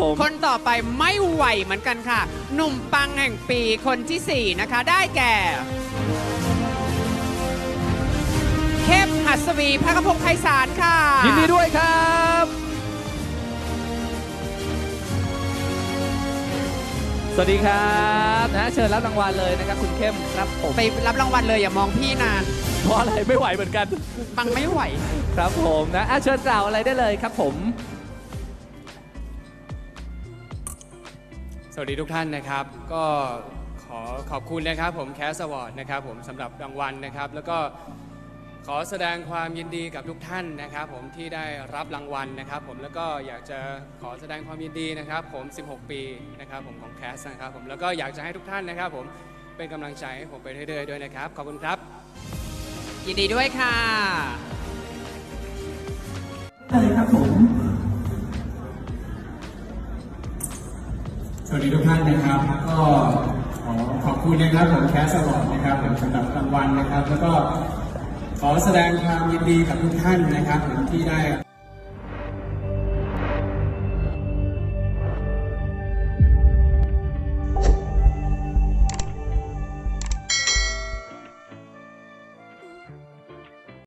ผม คนต่อไปไม่ไหวเหมือนกันค่ะ หนุ่มปังแห่งปีคนที่ 4 นะคะ ได้แก่ เข้มหัสวีพระกพงศ์ไพศาลค่ะ ยินดีด้วยครับ สวัสดีครับนะเชิญรับรางวัลเลยนะครับ คุณเข้มครับผมไปรับรางวัลเลยอย่ามองพี่นาน เพราะอะไรไม่ไหวเหมือนกัน ปังไม่ไหว ครับผมนะอะเชิญกล่าวอะไรได้เลยครับผม สวัสดีทุกท่านนะครับ ก็ขอขอบคุณนะครับผมแคสวอร์ดนะครับผมสำหรับรางวัลนะครับ แล้วก็ขอแสดงความยินดีกับทุกท่านนะครับ ผมที่ได้รับรางวัลนะครับ ผมแล้วก็อยากจะขอแสดงความยินดีนะครับ ผม 16 ปีนะครับผมของแคสนะครับผมแล้วก็อยากจะให้ทุกท่านนะครับ ผมเป็นกำลังใจให้ผมไปเรื่อยๆด้วยนะครับขอบคุณครับ ยินดีด้วยค่ะ สวัสดีทุกท่านนะครับ ก็ขอขอบคุณนะครับผมแคสวอดนะครับผมสำหรับรางวัลนะครับ แล้วก็ขอแสดงความยินดีกับทุกท่านนะครับผมที่ได้